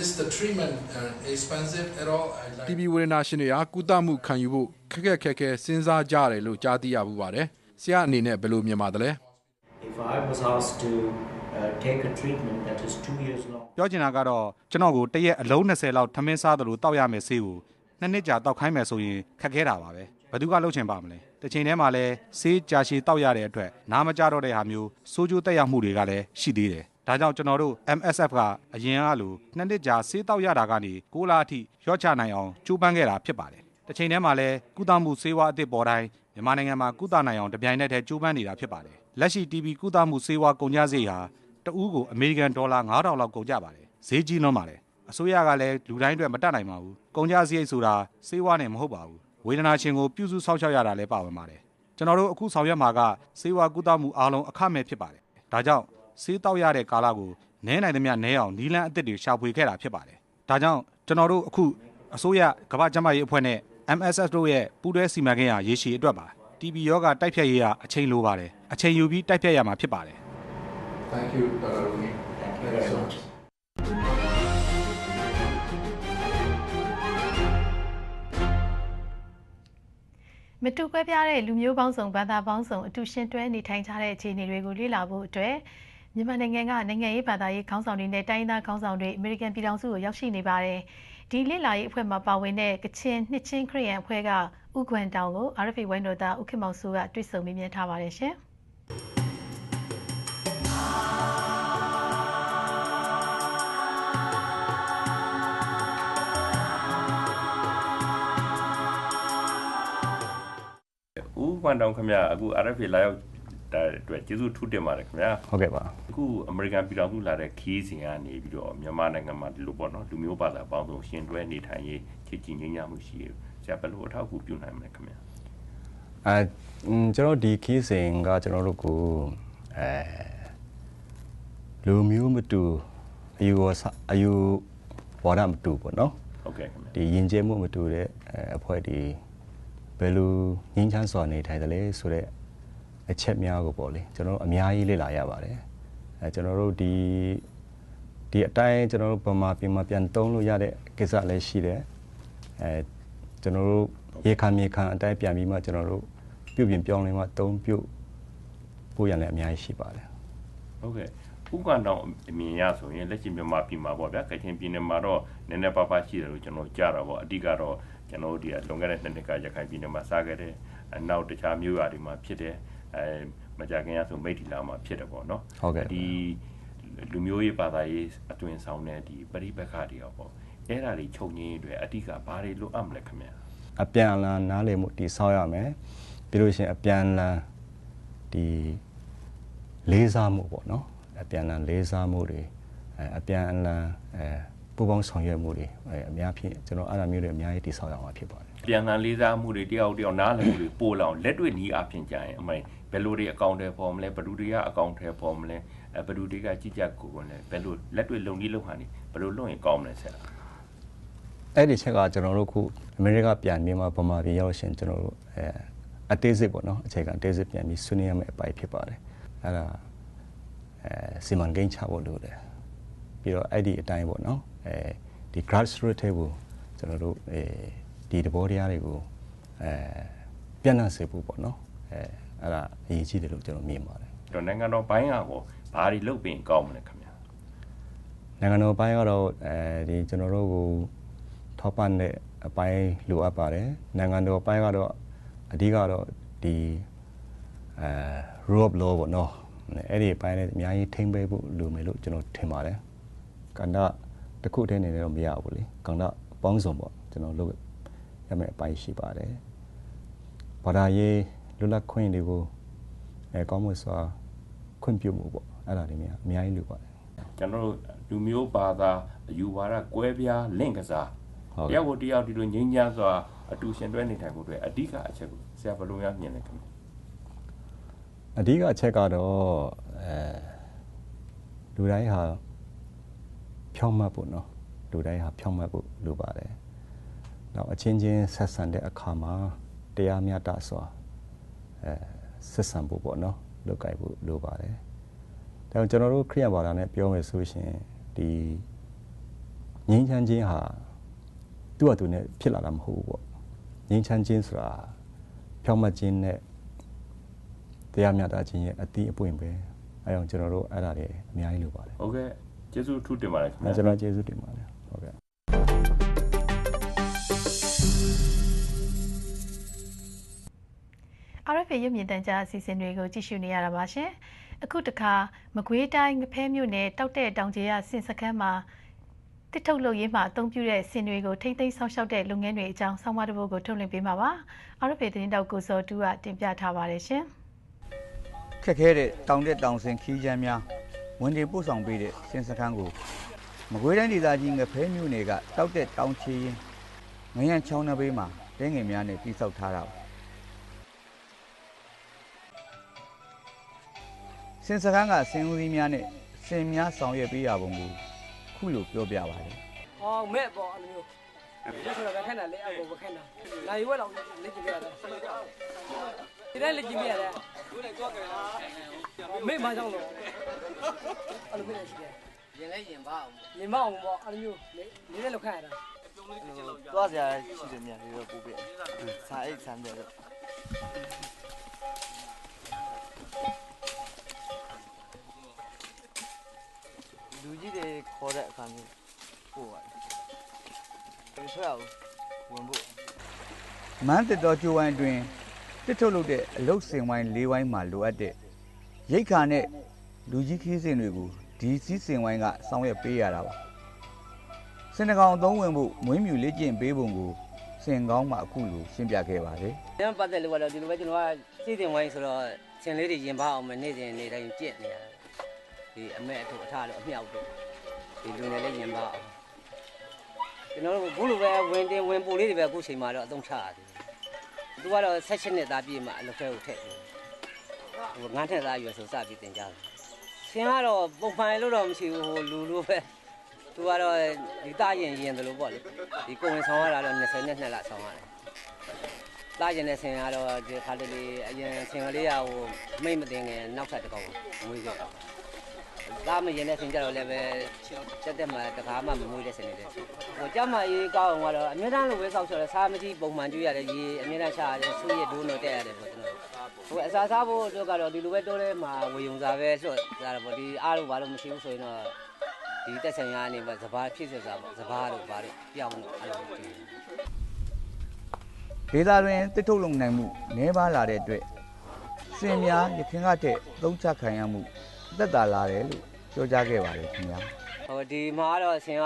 Is the treatment uh, expensive at all? I'd like TB ဝေဒနာရှင်တွေဟာကုသမှုခံယူဖို့ခက်ခက်ခဲခဲစဉ်းစားကြရတယ်လို့ကြားသိရမှုပါတယ်။ဆရာအနေနဲ့ဘယ်လိုမြင်ပါသလဲ If I was asked to uh, take a treatment that is two years long, ပြောချင်တာကတော့ကျွန်တော်ကိုတရက်အလုံး20လောက်ထမင်းစားတယ်လို့တောက်ရမယ်ဆေးကိုနှစ်နှစ်ကြာတောက်ခိုင်းမယ်ဆိုရင်ခက်ခဲတာပါပဲဘယ်သူကလုပ်ချင်ပါမလဲတစ်ချိန်တည်းမှာလည်းဆေးကြာရှည်တောက်ရတဲ့အတွက်နားမကြတော့တဲ့ဟာမျိုးစိုးကျိုးတက်ရောက်မှုတွေကလည်းရှိသေးတယ်ဒါကြောင့်ကျွန်တော်တို့ MSF ကအရင်ကလိုနှစ်နှစ်ကြာဆေးတောက်ရတာကနေ6လအထိရော့ချနိုင်အောင်ကြိုးပမ်းခဲ့တာဖြစ်ပါတယ်တစ်ချိန်တည်းမှာလည်းကုသမှုဆေးဝါးအသစ်ပေါ်တိုင်းမြန်မာနိုင်ငံမှာကုသနိုင်အောင်တပြိုင်နက်တည်းကြိုးပမ်းနေတာဖြစ်ပါတယ်လက်ရှိ TB ကုသမှုဆေးဝါးကုန်ကျစရိတ်ဟာတဦးကိုအမေရိကန်ဒေါ်လာ9000လောက်ကုန်ကျပါတယ်ဈေးကြီးလွန်းပါတယ်အစိုးရကလည်းလူတိုင်းအတွက်မတတ်နိုင်ပါဘူးကုန်ကျစရိတ်ဆိုတာစေဝါနဲ့မဟုတ်ပါဘူး ဝေဒနာရှင်ကိုပြုစုစောင့်ရှောက်ရတာလည်းပါဝင်ပါတယ်ကျွန်တော်တို့အခုဆောင်ရွက်မှာကစေဝါကုသမှုအားလုံးအခမဲ့ဖြစ်ပါတယ်ဒါကြောင့်စေးတောက်ရတဲ့ကာလကိုနည်းနိုင်သမျှနည်းအောင်နီလန်းအသစ်တွေရှာဖွေခဲ့တာဖြစ်ပါတယ်ဒါကြောင့်ကျွန်တော်တို့အခုအစိုးရကမ္ဘာ့ကျန်းမာရေးအဖွဲ့နဲ့ MSF တို့ရဲ့ပူးတွဲစီမံကိန်းဟာရေရှည်အတွက်ပါ TB ရောဂါတိုက်ဖြတ်ရေးကအချိန်လိုပါတယ်အချိန်ယူပြီးတိုက်ဖြတ်ရမှာဖြစ်ပါတယ် Thank you, Dr. Rumi. thank you very so much. မတူကွဲပြားတဲ့လူမျိုးပေါင်းစုံဘာသာပေါင်းစုံအတူရှင်တွဲနေထိုင်ကြတဲ့အခြေအနေတွေကိုလေ့လာဖို့အတွက်မြန်မာနိုင်ငံကနိုင်ငံရေးဘာသာရေးခေါင်းဆောင်တွေနဲ့တိုင်းရင်းသားခေါင်းဆောင်တွေအမေရိကန်ပြည်ထောင်စုကိုရောက်ရှိနေပါတယ်။ဒီလေ့လာရေးအဖွဲ့မှာပါဝင်တဲ့ကချင်နှစ်ချင်းခရီးယန်အဖွဲ့ကဥကွမ်တောင်ကို RFA ဝိုင်းတော်သားဥခင်မောင်စိုးကတွေ့ဆုံမေးမြန်းထားပါတယ်ရှင်။ ဦးကွမ်တောင်ခင်ဗျအခု RFA လာရောက်တဲ့အတွက်ကျေးဇူးထူးတင်ပါတယ်ခင်ဗျာဟုတ်ကဲ့ပါအခုအမေရိကန်ပြည်ထောင်စုလာတဲ့ခီးစဉ်ကနေပြီးတော့မြန်မာနိုင်ငံမှာဒီလိုပေါ့နော်လူမျိုးဘာသာပေါင်းစုံရှင်တွဲနေထိုင်ရေးချစ်ကြည်ငြိမ်းချမ်းမှုရှိရဆရာဘယ်လိုအထောက်အကူပြုနိုင်မလဲခင်ဗျာအဲอืมကျွန်တော်ဒီခီးစဉ်ကကျွန်တော်တို့ကိုအဲလူမျိုးမတူအယူဝါစအယူဝါဒမတူပေါ့နော်ဟုတ်ကဲ့ခင်ဗျာဒီယဉ်ကျေးမှုမတူတဲ့အဲအဖွဲ့ဒီ ဘယ်လိုငင်းချမ်းစွာနေထိုင်တယ်လဲဆိုတော့အချက်များကိုပေါ့လေကျွန်တော်တို့အများကြီးလေ့လာရပါတယ်အဲကျွန်တော်တို့ဒီဒီအတိုင်းကျွန်တော်တို့ဗမာပြည်မှာပြန်သုံးလို့ရတဲ့ကိစ္စလည်းရှိတယ်အဲကျွန်တော်တို့ရေခံမြေခံအတိုင်းပြန်ပြီးမှကျွန်တော်တို့ပြုပြင်ပြောင်းလဲမှသုံးပြုတ်ပို့ရလည်းအများကြီးရှိပါတယ်ဟုတ်ကဲ့ဥက္ကတောင်အမြင်ရဆိုရင်လက်ရှိမြန်မာပြည်မှာပေါ့ဗျာကချင်ပြည်နယ်မှာတော့နည်းနည်းပါးပါးရှိတယ်လို့ကျွန်တော်ကြားတာပေါ့အဓိကတော့ ကျွန်တော်တို့ဒီကလွန်ခဲ့တဲ့နှစ်နှစ်ကရခိုင်ပြည်နယ်မှာစခဲ့တယ်အနောက်တခြားမြို့ရွာတွေမှာဖြစ်တယ်အဲမကြခင်ရဆိုမိတ်တီလာမှာဖြစ်တယ်ပေါ့နော်ဟုတ်ကဲ့ဒီလူမျိုးရေးဘာသာရေးအတွင်ဆောင်တဲ့ဒီပရိပက္ခတွေရောပေါ့အဲ့ဒါတွေချုပ်ငင်းရေးအတွက်အဓိကဘာတွေလိုအပ်မလဲခင်ဗျာအပြန်အလှန်နားလည်မှုတည်ဆောက်ရမယ်ပြီးလို့ရှိရင်အပြန်အလှန်ဒီလေးစားမှုပေါ့နော်အပြန်အလှန်လေးစားမှုတွေအဲအပြန်အလှန်အဲ ပူးပေါင်းဆောင်ရွက်မှုတွေအဲအများဖြင့်ကျွန်တော်အဲ့ဒါမျိုးတွေအများကြီးတည်ဆောက်ရမှာဖြစ်ပါတယ်ပြန်လှန်လေးစားမှုတွေတယောက်တယောက်နားလည်မှုတွေပို့လောင်လက်တွေ့နီးအဖြစ်ကြရင်အမေဘယ်လိုတွေအကောင့်တွေပေါ်မလဲဘယ်သူတွေကအကောင့်တွေပေါ်မလဲအဲဘယ်သူတွေကကြည့်ကြကိုကိုလဲဘယ်လိုလက်တွေ့လုံကြီးလုံဟန်နေဘယ်လိုလုပ်ရင်ကောင်းမလဲဆရာအဲ့ဒီချက်ကကျွန်တော်တို့ခုအမေရိကပြန်ပြီးမှဗမာပြည်ရောက်ရှင်ကျွန်တော်တို့အဲအသေးစိတ်ပေါ့နော်အခြေခံအသေးစိတ်ပြန်ပြီးဆွေးနွေးရမယ့်အပိုင်းဖြစ်ပါတယ်အဲ့ဒါအဲစီမံကိန်းချဖို့လိုတယ်ပြီးတော့အဲ့ဒီအတိုင်းပေါ့နော် အဲဒီ grassroots table ကျွန်တော်တို့အဲဒီတဘောတရားတွေကိုအဲပြန့်နှံ့စေဖို့ပေါ့နော်အဲအဲ့ဒါအရေးကြီးတယ်လို့ကျွန်တော်မြင်ပါတယ်တော့နိုင်ငံတော်ဘိုင်းကကိုဘာတွေလုပ်ပြင်ကောင်းမလဲခင်ဗျာနိုင်ငံတော်ဘိုင်းကတော့အဲဒီကျွန်တော်တို့ကိုထောက်ပံ့တဲ့အပိုင်းလိုအပ်ပါတယ်နိုင်ငံတော်ဘိုင်းကတော့အဓိကတော့ဒီအဲ rule of law ပေါ့နော်အဲ့ဒီအပိုင်းလည်းအများကြီးထိမ့်ပေးဖို့လိုမယ်လို့ကျွန်တော်ထင်ပါတယ်ကန္တာ တစ်ခုတည်းနေလည်းတော့မရဘူးလေကန္တာပေါင်းစုံပေါ့ကျွန်တော်လုပ်ရမယ့်အပိုင်းရှိပါတယ်ဘာသာရေးလွတ်လပ်ခွင့်တွေကိုအဲကောင်းမွန်စွာခွင့်ပြုမှုပေါ့အဲ့ဒါတွေများအများကြီးလိုပါတယ်ကျွန်တော်တို့လူမျိုးဘာသာအယူဝါဒကွဲပြားလင့်ကစားဟုတ်တကဲ့ယောက်ကိုတယောက်ဒီလိုငြိမ်းချမ်းစွာအတူရှင်တွဲနေထိုင်ဖို့အတွက်အဓိကအချက်ကိုဆရာဘယ်လိုများမြင်လဲခင်ဗျာအဓိကအချက်ကတော့အဲလူတိုင်းဟာ ဖြောင်းမှတ်ဖို့နော်လူတိုင်းဟာဖြောင်းမှတ်ဖို့လိုပါတယ်။နောက်အချင်းချင်းဆက်ဆံတဲ့အခါမှာတရားမျှတစွာအဲဆက်ဆံဖို့ပေါ့နော်လုပ်ကိုင်ဖို့လိုပါတယ်။ဒါကြောင့်ကျွန်တော်တို့ခရိယန်ဘာသာနဲ့ပြောမယ်ဆိုရှင်ဒီငြိမ်းချမ်းခြင်းဟာသူ့အတူနဲ့ဖြစ်လာတာမဟုတ်ဘူးပေါ့ငြိမ်းချမ်းခြင်းဆိုတာဖြောင့်မတ်ခြင်းနဲ့တရားမျှတခြင်းရဲ့အတိအပွင့်ပဲအဲကြောင့်ကျွန်တော်တို့အဲ့ဒါတွေအများကြီးလိုပါတယ်ဟုတ်ကဲ့ ကျေးဇူးထူးတင်ပါတယ်ခင်အဲဗျာကျွန်တော်ကျေးဇူးတင်ပါတယ်ဟုတ်ကဲ့ RFA ရုပ်မြင်သံကြားအစီအစဉ်တွေကိုကြည့်ရှုနေရတာပါရှင်။အခုတခါမကွေးတိုင်းငဖဲမြို့နယ်တောက်တဲ့တောင်ကျေးရဆင်စခန်းမှာတစ်ထုတ်လုပ်ရေးမှာအသုံးပြုတဲ့ဆင်တွေကိုထိမ့်သိမ်းဆောင်ရှောက်တဲ့လုပ်ငန်းတွေအကြောင်းဆောင်းပါးတစ်ပုဒ်ကိုထုတ်လွှင့်ပေးမှာပါ။ RFA သတင်းတောက်ကိုစောတူကတင်ပြထားပါတယ်ရှင်။ခက်ခဲတဲ့တောင်တက်တောင်ဆင်ခီးချမ်းများ ဝင်တင်ပို့ဆောင်ပေးတဲ့စင်စခန်းကိုမကွေးတိုင်းဒေသကြီးငဖဲမြို့နယ်ကတောက်တက်တောင်ချီရင်ငရံချောင်းနှဘေးမှာတဲငယ်များနဲ့တိစောက်ထားတာပါစင်စခန်းကစင်ဦးစီးများနဲ့စင်များဆောင်ရွက်ပေးရပုံကိုခုလိုပြောပြပါတယ်ဟောမဲ့ပေါ့အဲ့လိုမျိုးဒီဆိုတော့ခက်တာလေအောက်ကိုခက်တာလာရွက်တော့လက်ကြည့်ပြရတယ်ဒီတိုင်းလက်ကြည့်ပြရတယ်မဲ့မကြောက်လို့အဲ့လိုမျိုးရှိတယ်ရင် လဲရင်ပါအောင်ရင်မအောင်ပေါ့အဲ့လိုမျိုးနေနေလောက်ခက်ရတာသွားစရာရှိတယ်မြန်ပြီးတော့ပို့ပြစာအိတ်ဆမ်းပြတော့လူကြီးတွေခေါ်တဲ့အခါမျိုးပို့ပါတယ်ဒီထွက်အောင်ဝင်ဖို့မန်းတစ်တော်ကျိုးဝိုင်းအတွင်း တစ်ထုတ်လုပ်တဲ့အလုတ်စင်ဝိုင်း၄ဝိုင်းမှာလိုအပ်တဲ့ရိတ်ခါနဲ့လူကြီးခီးစင်တွေကိုဒီစီးစင်ဝိုင်းကစောင်းရွက်ပေးရတာပါစင်တကောင်အသုံးဝင်ဖို့မွေးမြူလေ့ကျင့်ပေးပုံကိုစင်ကောင်းမှအခုလိုရှင်းပြခဲ့ပါတယ်။ကျွန်တော်ပတ်သက်လို့ကတော့ဒီလိုပဲကျွန်တော်ကစီစဉ်ဝိုင်းဆိုတော့ဆင်လေးတွေရင်ပါအောင်မနေ့စဉ်နေ့တိုင်းကြက်နေရတာ။ဒီအမဲအထုအထလို့အမြောက်တို့ဒီလူငယ်လေးရင်ပါအောင်ကျွန်တော်တို့ခုလိုပဲဝင်တင်ဝင်ပူလေးတွေပဲအခုချိန်မှာတော့အသုံးချရတယ်။ သူကတော့16နှစ်သားပြည့်မှအလုပ်ထဲကိုထည့်တယ်။ဟိုငန်းထက်သားရွယ်ဆိုစပြီးတင်ကြတယ်။ဆင်ကတော့ပုံမှန်လို့တော့မရှိဘူးဟိုလူလိုပဲသူကတော့ဒီတရင်ရင်တယ်လို့ပေါ့လေဒီကိုဝင်ဆောင်ရတာတော့20နှစ်လဆောင်ရတယ်တာရင်တဲ့ဆင်ကတော့ဒီခါတလေအရင်ဆင်ကလေးကဟိုမိတ်မတင်ငယ်နောက်ထပ်တစ်ကောင်မွေးခဲ့တာ ဒါမရင်တဲ့ဆင်ကြတော့လည်းပဲတက်တက်မှတခါမှမမွေးတဲ့ဆင်နေတယ်ဟိုကြမ်းမရေးကောင်းအောင်ကတော့အမြဲတမ်းလိုပဲစောက်ချော်တယ်စားမကြီးပုံမှန်ကျွေးရတယ်ရေအမြဲတမ်းချရတယ်ဆူရဒိုးတော့တက်ရတယ်ပေါ့ကျွန်တော်ဟိုအစားစားဖို့တို့ကတော့ဒီလိုပဲတိုးထဲမှာဝေယုံစားပဲလွှတ်ကြတာပေါ့ဒီအားလို့ဘာလို့မရှိဘူးဆိုရင်တော့ဒီတက်ဆိုင်ရနေမှာစဘာဖြစ်စစားပေါ့စဘာတို့ဘာတို့ပြောင်းလို့အဲ့လိုတည်ဒေသတွင်တစ်ထုတ်လုပ်နိုင်မှုနည်းပါးလာတဲ့အတွက်စင်များရခင်ကတည်းသုံးချခံရမှု သက်သာလာတယ်လို့ပြောကြားခဲ့ပါတယ်ခင်ဗျာဟိုဒီမှာကတော့ဆင်က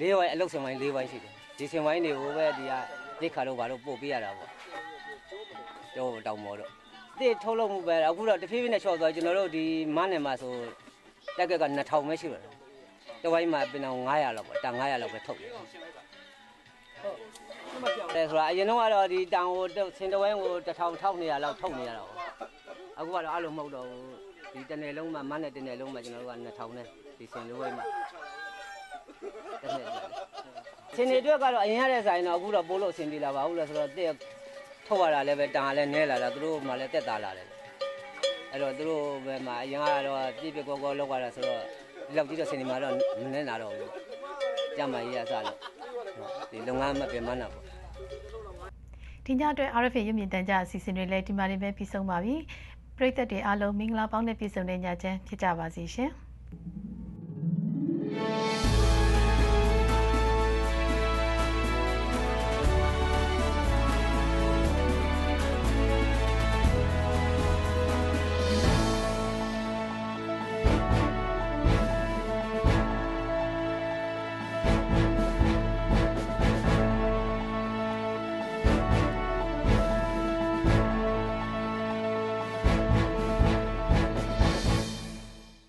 ၄ဝိုင်းအလုတ်ဆင်ဝိုင်း၄ဝိုင်းရှိတယ်ဒီဆင်ဝိုင်းတွေကိုပဲဒီကလက်ခါတော့ဘာလို့ပို့ပေးရတာပေါ့တော့တောင်မော်တော့တစ်ထုတ်လုပ်မှုပဲအခုတော့တဖြည်းဖြည်းနဲ့ချော့သွားကျွန်တော်တို့ဒီမန်းနယ်မှာဆိုတက်ကက်က2000ပဲရှိတော့တယ်တဝိုင်းမှာပြင်အောင်900လောက်ပေါ့တန်900လောက်ပဲထုတ်တယ်အဲဆိုတော့အရင်တော့ကတော့ဒီတန်ကိုဆင်တဝိုင်းကို1000 1200လောက်ထုတ်နေရတာပေါ့အခုကတော့အဲ့လိုမဟုတ်တော့ဘူး ဒီတစ်နယ်လုံးမှာမန်းနယ်တစ်နယ်လုံးမှာကျွန်တော်တို့က2000နဲ့ဒီဆင်လိုဝိုင်းမှာတစ်နယ်ဆင်တွေအတွက်ကတော့အရင်ရတဲ့ဆိုင်တော့အခုတော့ပိုးလို့အဆင်ပြေလာပါဘူးလဲဆိုတော့တက်ထုတ်ရတာလည်းပဲတန်ကလည်းနဲလာတာသူတို့မှလည်းတက်တာလာတယ်အဲ့တော့သူတို့ဘယ်မှာအရင်ကတော့ပြည့်ပြည့်ကောကောလောက်ရတာဆိုတော့ဒီလောက်ကြီးတော့ဆင်တွေမှာတော့မနေနာတော့ဘူးကြမ်းမကြီးရအစားလို့ဒီလုပ်ငန်းမပြမနာပေါ့ဒီညအတွက် RFA ရုပ်မြင်သံကြားအစီအစဉ်တွေလည်းဒီမှာနေပဲပြီးဆုံးပါပြီ။ ပရိသတ်တွေအားလုံးမင်္ဂလာပေါင်းနဲ့ပြည့်စုံတဲ့ညချမ်းဖြစ်ကြပါစေရှင်။